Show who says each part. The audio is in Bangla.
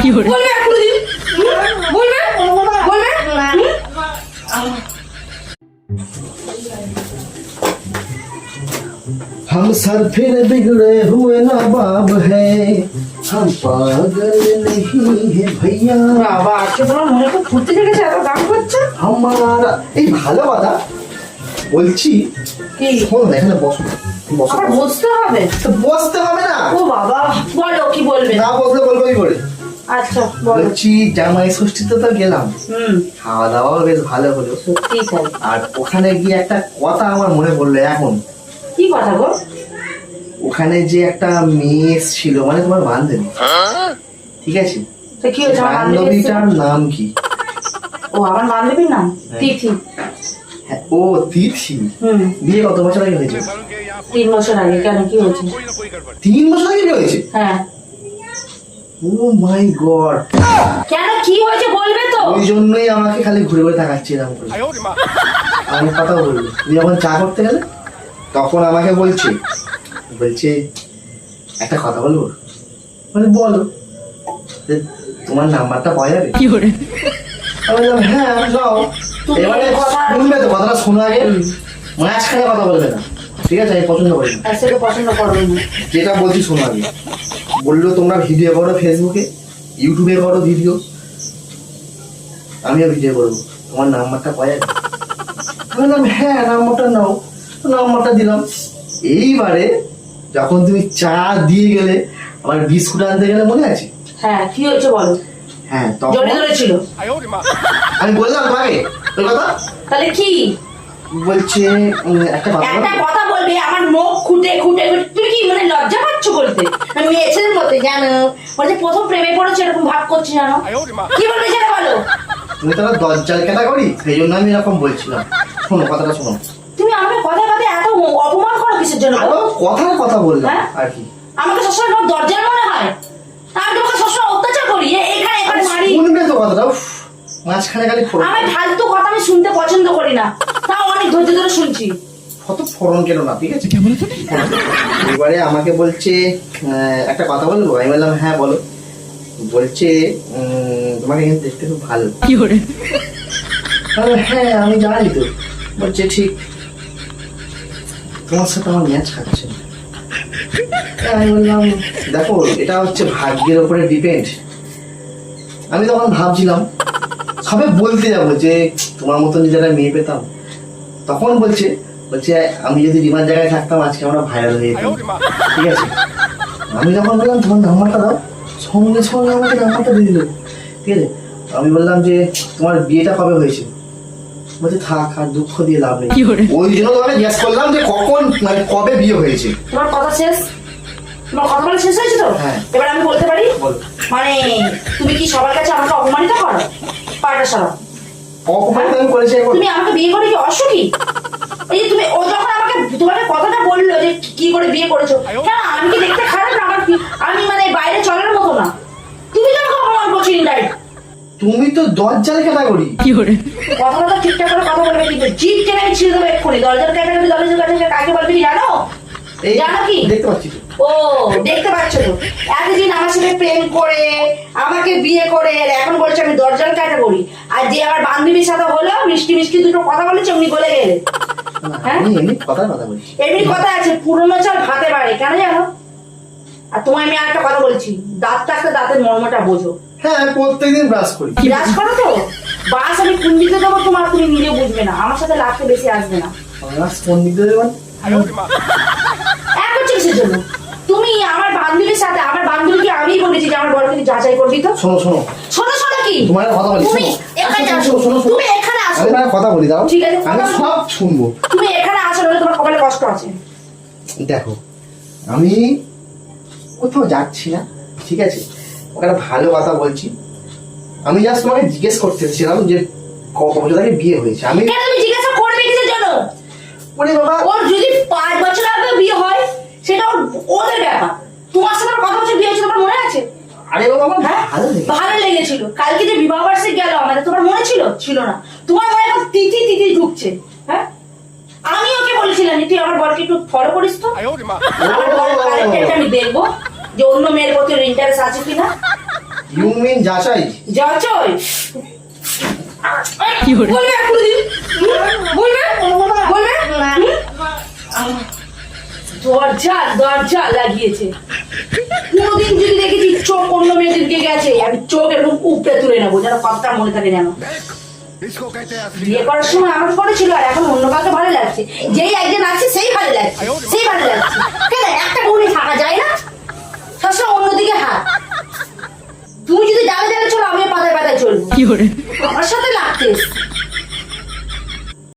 Speaker 1: বলবে এখনো দিন হুম? বলবে বলবে হুম?
Speaker 2: हम सर फिर बिगड़े हुए ना बाब है हम पागल नहीं है भैया
Speaker 1: বাবা আজকে তোমার মনে খুব ফুর্তি লেগেছে এত গান করছে
Speaker 2: हमारा এই ভালো কথা বলছি
Speaker 1: কি
Speaker 2: শোনো না, এখানে বসো বসো
Speaker 1: আবার বসতে হবে
Speaker 2: তো বসতে হবে না
Speaker 1: ও বাবা বলো কি বলবে
Speaker 2: না বসলে বলবো কি করে
Speaker 1: আচ্ছা বলো।
Speaker 2: বলছি জামাই ষষ্ঠীতে তো গেলাম। খাওয়া বেশ ভালো হলো। আর ওখানে গিয়ে একটা কথা আমার মনে পড়ল এখন।
Speaker 1: কি কথা গো?
Speaker 2: ওখানে যে একটা মেয়ে ছিল মানে তোমার বান্ধবী। ঠিক আছে? বান্ধবীটার নাম কি?
Speaker 1: ও আমার বান্ধবীর নাম?
Speaker 2: হ্যাঁ।
Speaker 1: তিথি।
Speaker 2: হ্যাঁ, ও তিথি? বিয়ে কত বছর আগে হয়েছে?
Speaker 1: তিন বছর আগে কেন? কি হয়েছে?
Speaker 2: তিন বছর আগে হয়েছে?
Speaker 1: হ্যাঁ।
Speaker 2: ও মাই গড
Speaker 1: কেন? কি হয়েছে বলবে তো?
Speaker 2: ওই জন্যই আমাকে খালি ঘুরে ঘুরে তাকাচ্ছি এরকম করে। আমি কথা বলব। তুমি যখন চা করতে গেলে তখন আমাকে বলছে। বলছে একটা কথা বলব? মানে বলো। তোমার নাম্বারটা পাওয়া যাবে? আমি বললাম হ্যাঁ নাও
Speaker 1: তুমি
Speaker 2: এবারে
Speaker 1: কথা-
Speaker 2: শুনবে তো কথাটা শোনা আগে। মাঝখানে কথা বলবে না। ঠিক আছে আমি পছন্দ করি না।
Speaker 1: আর সেটা পছন্দ করবে
Speaker 2: যেটা বলছি শোনো আগে। বলল তোমরা ভিডিও করো ফেসবুকে ইউটিউবে করো ভিডিও আমিও ভিডিও করব। তোমার নাম্বারটা পাওয়া যাবে? বললাম হ্যাঁ নাম্বারটা নাও। নাম্বারটা দিলাম। এইবারে যখন তুমি চা দিয়ে গেলে আমার বিস্কুট আনতে গেলে মনে আছে?
Speaker 1: হ্যাঁ কি হয়েছে বলো?
Speaker 2: হ্যাঁ তখন আমি বললাম তোমাকে ওই কথা?
Speaker 1: তাহলে কি?
Speaker 2: বলছে একটা কথা
Speaker 1: একটা
Speaker 2: বলো।
Speaker 1: কথা বলবে আমার মুখ খুঁটে বলতে আমি মেয়েছেলের মতো জানো? বলছে প্রথম প্রেমে পড়েছে এরকম ভাব করছি জানো? কি বলবে সেটা বলো?
Speaker 2: তুমি তারা দজ্জাল ক্যাটাগরি সেই জন্য আমি এরকম বলছিলাম। শোনো কথাটা শোনো।
Speaker 1: তুমি আমাকে কথা কথা এত অপমান করো কিসের জন্য আরও
Speaker 2: কথার কথা বললাম
Speaker 1: হ্যাঁ?
Speaker 2: আর কি।
Speaker 1: আমাকে সবসময় দরজার মনে হয়? আমি তোমাকে সবসময় অত্যাচার করি? এ- এখানে এখানে মারি।
Speaker 2: শুনবে তো কথাটা মাঝখানে খালি
Speaker 1: আমার ফালতু কথা আমি শুনতে পছন্দ করি না। তাও অনেক ধৈর্য ধরে শুনছি।
Speaker 2: কত ফোড়ন কেন না ঠিক আছে? এবারে আমাকে বলছে একটা কথা বলব? আমি বললাম হ্যাঁ বলো। বলছে তোমাকে কিন্তু দেখতে খুব ভালো। আমি বললাম, হ্যাঁ আমি জানি তো। বলছে ঠিক। তোমার সাথে আমার ম্যাচ খাচ্ছে আমি বললাম দেখো এটা হচ্ছে ভাগ্যের উপরে ডিপেন্ড আমি তখন ভাবছিলাম সবে বলতে যাব যে তোমার মতন যদি একটা মেয়ে পেতাম তখন বলছে বলছে আমি যদি রিমার জায়গায় থাকতাম আজকে আমরা ভাইরাল হয়ে যেতাম। ঠিক আছে? আমি যখন বললাম তোমার নাম্বারটা দাও। সঙ্গে সঙ্গে আমাকে নাম্বারটা দিয়ে দিল। ঠিক আছে? আমি বললাম যে তোমার বিয়েটা কবে হয়েছে? বলছে থাক আর দুঃখ দিয়ে লাভ নেই। ওই জন্য তোমাকে জিজ্ঞেস করলাম যে কখন মানে কবে বিয়ে হয়েছে?
Speaker 1: তোমার কথা শেষ? তোমার কথা বলা শেষ হয়েছে তো?
Speaker 2: হ্যাঁ।
Speaker 1: এবার আমি বলতে পারি? মানে তুমি কি সবার কাছে আমাকে অপমানিত করো? পাটা সরা।
Speaker 2: অপমানিত আমি করেছি
Speaker 1: তুমি আমাকে বিয়ে করে কি অসুখী? এই যে তুমি ও যখন আমাকে তোমাকে কথাটা বলল যে কি করে বিয়ে করেছ কেন আমি কি দেখতে খারাপ না আমার কি? আমি মানে বাইরে চলার মতো না। তুমি তো আমাকে অপমান করছ ইনডাইরেক্ট
Speaker 2: তুমি তো দরজাল ক্যাটাগরি।
Speaker 1: কথা কথা ঠিকঠাক করে কথা বলবে কিন্তু জিপ আমি ছিঁড়ে দেবো এক্ষুনি। দরজার ক্যাটাগরি দরজার ক্যাটাগরি কাকে বলবি জানো? জানো কি?
Speaker 2: দেখতে পাচ্ছি
Speaker 1: ও দেখতে পাচ্ছ তো। এতদিন আমার সাথে প্রেম করে আমাকে বিয়ে করে আর এখন বলছে আমি দরজাল ক্যাটাগরি। আর যে আমার বান্ধবীর সাথে হলো মিষ্টি মিষ্টি দুটো কথা বলেছে উনি বলে গেলে
Speaker 2: এমনি কথার কথা বলছি
Speaker 1: এমনি কথা আছে পুরনো চাল ভাতে বাড়ে কেন জানো? আর তোমায় আমি আরেকটা কথা বলছি দাঁত থাকতে দাঁতের মর্মটা বোঝো।
Speaker 2: হ্যাঁ আমি প্রত্যেকদিন ব্রাশ করি।
Speaker 1: বিরাজ করো তো? বাস আমি কোন দিকে দেবো তোমার তুমি নিজে বুঝবে না। আমার সাথে লাগতে বেশি আসবে না।
Speaker 2: ব্রাশ কোন দিক দেবেন
Speaker 1: এক হচ্ছে কিসের জন্য? তুমি আমার বান্ধবীর সাথে আমার বান্ধবীকে আমি বলেছি যে আমার বরকে যাচাই করবি তো?
Speaker 2: শোনো শোনো।
Speaker 1: শোনো শোনো কি?
Speaker 2: তোমার কথা বলি
Speaker 1: তুমি
Speaker 2: শোনো।
Speaker 1: এখানে আসো।
Speaker 2: শোনো, শোনো,
Speaker 1: তুমি এখানে আসো।
Speaker 2: আমি কথা বলি দাও
Speaker 1: ঠিক আছে,
Speaker 2: আমি সব শুনব
Speaker 1: তুমি এখানে আসো নাহলে তোমার কপালে কষ্ট আছে।
Speaker 2: দেখো আমি কোথাও যাচ্ছি না ঠিক আছে? ওকে একটা ভালো কথা বলছি। আমি জাস্ট তোমাকে জিজ্ঞেস করতে এসেছিলাম যে কবে তাকে বিয়ে হয়েছে। আমি
Speaker 1: কেন তুমি জিজ্ঞাসা করবে কিসের জন্য?
Speaker 2: ওরে বাবা!
Speaker 1: ওর যদি পাঁচ বছর আগে বিয়ে হয় সেটা ওর ওদের ব্যাপার। তোমার সাথে কত বছর বিয়ে হয়েছে তোমার মনে আছে?
Speaker 2: আরে বাবা আমার
Speaker 1: হ্যাঁ?
Speaker 2: ভালো
Speaker 1: ভালো লেগেছিল। কালকে যে বিবাহ বার্ষিক গেল আমাদের তোমার মনে ছিল? ছিল না। তোমার মনে এখন তিথি তিথি ঢুকছে হ্যাঁ? বলেছিলাম তুই আমার বরকে একটু ফলো করিস তো? আমি দেখব যে অন্য মেয়ের প্রতি ইন্টারেস্ট আছে কিনা।
Speaker 2: ইউ মিন যাচাই
Speaker 1: যাচই বলবে এক বলবে? বলবে? দরজা দরজা লাগিয়েছে। কোনোদিন যদি দেখেছি চোখ অন্য মেয়েদের দিকে গেছে আমি চোখ এরকম উপরে তুলে নেব যেন কথা মনে থাকে যেন। বিয়ে করার সময় আমার ফটো ছিল আর এখন অন্য কাউকে ভালো লাগছে। যেই একজন আছে সেই ভালো লাগছে। সেই ভালো লাগছে।